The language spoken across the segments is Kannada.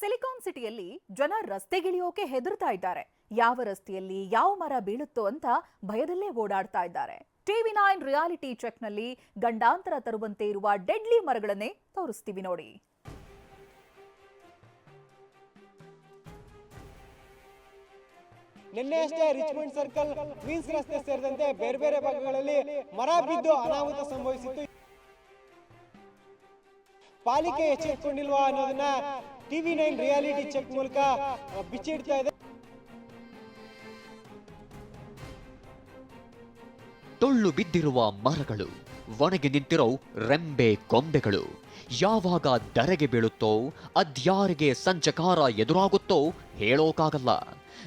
ಸಿಲಿಕಾನ್ ಸಿಟಿಯಲ್ಲಿ ಜನ ರಸ್ತೆಗಿಳಿಯೋಕೆ ಹೆದರ್ತಾ ಇದ್ದಾರೆ. ಯಾವ ರಸ್ತೆಯಲ್ಲಿ ಯಾವ ಮರ ಬೀಳುತ್ತೋ ಅಂತ ಭಯದಲ್ಲೇ ಓಡಾಡ್ತಾ ಇದ್ದಾರೆ. ಟಿವಿ ನೈನ್ ರಿಯಾಲಿಟಿ ಚೆಕ್ನಲ್ಲಿ ಗಂಡಾಂತರ ತರುವಂತೆ ಇರುವ ಡೆಡ್ಲಿ ಮರಗಳನ್ನೇ ತೋರಿಸ್ತೀವಿ ನೋಡಿ. ನಿನ್ನೆ ಅಷ್ಟೇ ರಿಚ್ಮಂಡ್ ಸರ್ಕಲ್ ಕ್ವೀನ್ಸ್ ರಸ್ತೆ ಸೇರಿದಂತೆ ಬೇರೆ ಬೇರೆ ಭಾಗಗಳಲ್ಲಿ ಮರ ಬಿದ್ದು ಅನಾಹುತ ಸಂಭವಿಸಿತ್ತು. ಪಾಲಿಕೆ ಎಚ್ಚೆತ್ತುಕೊಂಡಿಲ್ವಾ ಅನ್ನೋದನ್ನ ಟಿವಿ ನೈನ್ ರಿಯಾಲಿಟಿ ಚೆಕ್ ಮೂಲಕ ಬಿಚ್ಚಿಡ್ತಾ ಇದೆ. ಟೊಳ್ಳು ಬಿದ್ದಿರುವ ಮರಗಳು, ಒಣಗಿ ನಿಂತಿರೋ ರೆಂಬೆ ಕೊಂಬೆಗಳು ಯಾವಾಗ ದರೆಗೆ ಬೀಳುತ್ತೋ, ಅದ್ಯಾರಿಗೆ ಸಂಚಕಾರ ಎದುರಾಗುತ್ತೋ ಹೇಳೋಕಾಗಲ್ಲ.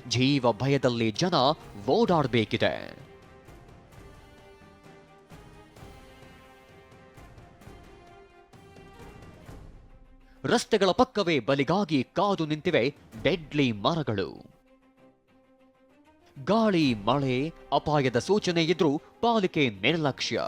ಜೀವ ಭಯದಲ್ಲಿ ಜನ ಓಡಾಡಬೇಕಿದೆ. ರಸ್ತೆಗಳ ಪಕ್ಕವೇ ಬಲಿಗಾಗಿ ಕಾದು ನಿಂತಿವೆ ಡೆಡ್ಲಿ ಮರಗಳು. ಗಾಳಿ, ಮಳೆ, ಅಪಾಯದ ಸೂಚನೆ ಇದ್ರೂ ಪಾಲಿಕೆ ನಿರ್ಲಕ್ಷ್ಯ.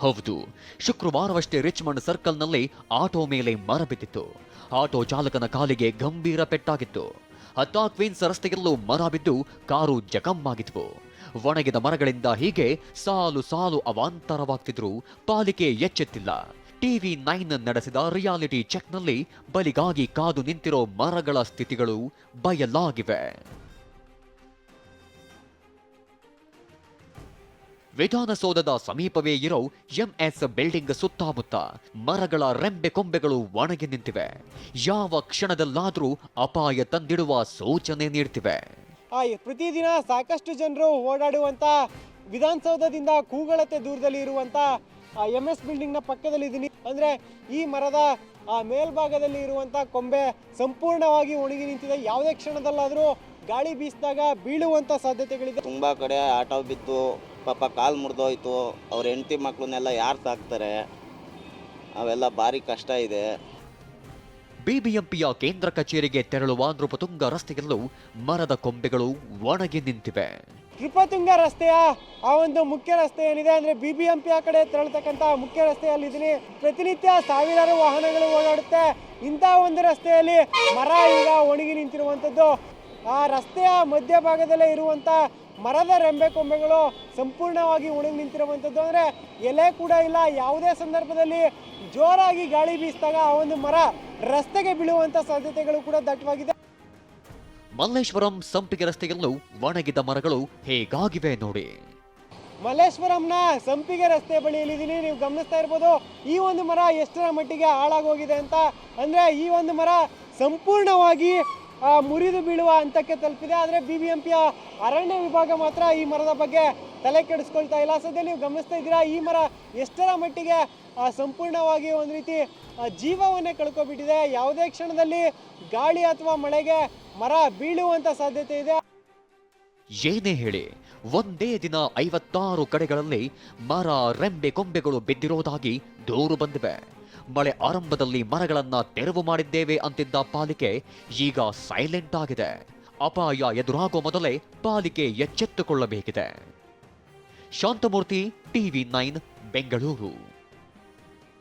ಹೌದು, ಶುಕ್ರವಾರವಷ್ಟೇ ರಿಚ್ಮಂಡ್ ಸರ್ಕಲ್ನಲ್ಲಿ ಆಟೋ ಮೇಲೆ ಮರ ಬಿದ್ದಿತ್ತು. ಆಟೋ ಚಾಲಕನ ಕಾಲಿಗೆ ಗಂಭೀರ ಪೆಟ್ಟಾಗಿತ್ತು. ಹತ್ತಾ ಕ್ವೀನ್ಸ್ ರಸ್ತೆಯಲ್ಲೂ ಮರ ಬಿದ್ದು ಕಾರು ಜಖಮ್ಮಾಗಿದ್ವು ಒಣಗಿದ ಮರಗಳಿಂದ ಹೀಗೆ ಸಾಲು ಸಾಲು ಅವಾಂತರವಾಗ್ತಿದ್ರು. ಪಾಲಿಕೆ ಎಚ್ಚೆತ್ತಿಲ್ಲ. ಟಿವಿ ನೈನ್ ನಡೆಸಿದ ರಿಯಾಲಿಟಿ ಚೆಕ್ನಲ್ಲಿ ಬಲಿಗಾಗಿ ಕಾದು ನಿಂತಿರೋ ಮರಗಳ ಸ್ಥಿತಿಗಳು ಬಯಲಾಗಿವೆ. ವಿಧಾನಸೌಧದ ಸಮೀಪವೇ ಇರೋ ಎಂಎಸ್ ಬಿಲ್ಡಿಂಗ್ ಸುತ್ತಮುತ್ತ ಮರಗಳ ರೆಂಬೆ ಕೊಂಬೆಗಳು ಒಣಗಿ ನಿಂತಿವೆ. ಯಾವ ಕ್ಷಣದಲ್ಲಾದರೂ ಅಪಾಯ ತಂದಿಡುವ ಸೂಚನೆ ನೀಡ್ತಿವೆ. ಪ್ರತಿದಿನ ಸಾಕಷ್ಟು ಜನರು ಓಡಾಡುವಂತ ವಿಧಾನಸೌಧದಿಂದ ಕೂಗಳತೆ ದೂರದಲ್ಲಿ ಇರುವಂತ ಎಂ ಎಸ್ ಬಿಲ್ಡಿಂಗ್ನ ಪಕ್ಕದಲ್ಲಿ ಇದ್ದೀನಿ ಅಂದ್ರೆ ಈ ಮರದ ಆ, ಮೇಲ್ಭಾಗದಲ್ಲಿ ಇರುವಂಥ ಕೊಂಬೆ ಸಂಪೂರ್ಣವಾಗಿ ಒಣಗಿ ನಿಂತಿದೆ. ಯಾವುದೇ ಕ್ಷಣದಲ್ಲಾದರೂ ಗಾಳಿ ಬೀಸಿದಾಗ ಬೀಳುವಂತ ಸಾಧ್ಯತೆಗಳಿದೆ. ತುಂಬ ಕಡೆ ಆಟೋ ಬಿತ್ತು ಪಾಪ ಕಾಲು ಮುರಿದೋಯ್ತು. ಅವ್ರ ಹೆಂಡತಿ ಮಕ್ಕಳನ್ನೆಲ್ಲ ಯಾರು ಸಾಕ್ತಾರೆ? ಅವೆಲ್ಲ ಭಾರಿ ಕಷ್ಟ ಇದೆ. ಬಿಬಿಎಂಪಿಯ ಕೇಂದ್ರ ಕಚೇರಿಗೆ ತೆರಳುವ ನೃಪತುಂಗ ರಸ್ತೆಯಲ್ಲೂ ಮರದ ಕೊಂಬೆಗಳು ಒಣಗಿ ನಿಂತಿವೆ. ನೃಪತುಂಗ ರಸ್ತೆಯ ಆ ಒಂದು ಮುಖ್ಯ ರಸ್ತೆ ಏನಿದೆ ಅಂದ್ರೆ ಬಿಬಿಎಂಪಿ ಆ ಕಡೆ ತೆರಳತಕ್ಕಂತ ಮುಖ್ಯ ರಸ್ತೆಯಲ್ಲಿ ಇದೀನಿ. ಪ್ರತಿನಿತ್ಯ ಸಾವಿರಾರು ವಾಹನಗಳು ಓಡಾಡುತ್ತೆ. ಇಂತಹ ಒಂದು ರಸ್ತೆಯಲ್ಲಿ ಮರ ಈಗ ಒಣಗಿ ನಿಂತಿರುವಂತದ್ದು ಆ ರಸ್ತೆಯ ಮಧ್ಯಭಾಗದಲ್ಲೇ ಇರುವಂತ ಮರದ ರೆಂಬೆ ಕೊಂಬೆಗಳು ಸಂಪೂರ್ಣವಾಗಿ ಉಣಗಿ ನಿಂತಿರುವಂಥದ್ದು. ಅಂದರೆ ಎಲೆ ಕೂಡ ಇಲ್ಲ ಯಾವುದೇ ಸಂದರ್ಭದಲ್ಲಿ ಜೋರಾಗಿ ಗಾಳಿ ಬೀಸಿದಾಗ ಆ ಒಂದು ಮರ ರಸ್ತೆಗೆ ಬೀಳುವಂಥ ಸಾಧ್ಯತೆಗಳು ಕೂಡ ದಟ್ಟವಾಗಿದೆ. ಮಲ್ಲೇಶ್ವರಂ ಸಂಪಿಗೆ ರಸ್ತೆಯಲ್ಲೂ ಒಣಗಿದ ಮರಗಳು ಹೇಗಾಗಿವೆ ನೋಡಿ. ಮಲ್ಲೇಶ್ವರಂನ ಸಂಪಿಗೆ ರಸ್ತೆ ಬಳಿಯಲ್ಲಿದ್ದೀನಿ. ನೀವು ಗಮನಿಸ್ತಾ ಇರ್ಬೋದು ಈ ಒಂದು ಮರ ಎಷ್ಟರ ಮಟ್ಟಿಗೆ ಹಾಳಾಗೋಗಿದೆ ಅಂತ. ಅಂದರೆ ಈ ಒಂದು ಮರ ಸಂಪೂರ್ಣವಾಗಿ ಮುರಿದು ಬೀಳುವ ಹಂತಕ್ಕೆ ತಲುಪಿದೆ. ಆದರೆ ಬಿ ಬಿ ಎಂ ಪಿಯ ಅರಣ್ಯ ವಿಭಾಗ ಮಾತ್ರ ಈ ಮರದ ಬಗ್ಗೆ ತಲೆ ಕೆಡಿಸ್ಕೊಳ್ತಾ ಇಲ್ಲ. ಸದ್ಯ ನೀವು ಗಮನಿಸ್ತಾ ಇದ್ದೀರಾ, ಈ ಮರ ಎಷ್ಟರ ಮಟ್ಟಿಗೆ ಸಂಪೂರ್ಣವಾಗಿ ಒಂದು ರೀತಿ ಜೀವವನ್ನೇ ಕಳ್ಕೊಬಿಟ್ಟಿದೆ. ಯಾವುದೇ ಕ್ಷಣದಲ್ಲಿ ಗಾಳಿ ಅಥವಾ ಮಳೆಗೆ ಮರ ಬೀಳುವಂತ ಸಾಧ್ಯತೆ ಇದೆ. ಏನೇ ಹೇಳಿ, ಒಂದೇ ದಿನ ಐವತ್ತಾರು ಕಡೆಗಳಲ್ಲಿ ಮರ ರೆಂಬೆ ಕೊಂಬೆಗಳು ಬಿದ್ದಿರೋದಾಗಿ ದೂರು ಬಂದಿವೆ. ಮಳೆ ಆರಂಭದಲ್ಲಿ ಮರಗಳನ್ನ ತೆರವು ಮಾಡಿದ್ದೇವೆ ಅಂತಿದ್ದ ಪಾಲಿಕೆ ಈಗ ಸೈಲೆಂಟ್ ಆಗಿದೆ. ಅಪಾಯ ಎದುರಾಗೋ ಮೊದಲೇ ಪಾಲಿಕೆ ಎಚ್ಚೆತ್ತುಕೊಳ್ಳಬೇಕಿದೆ. Shantamurthy TV nine, Bengaluru.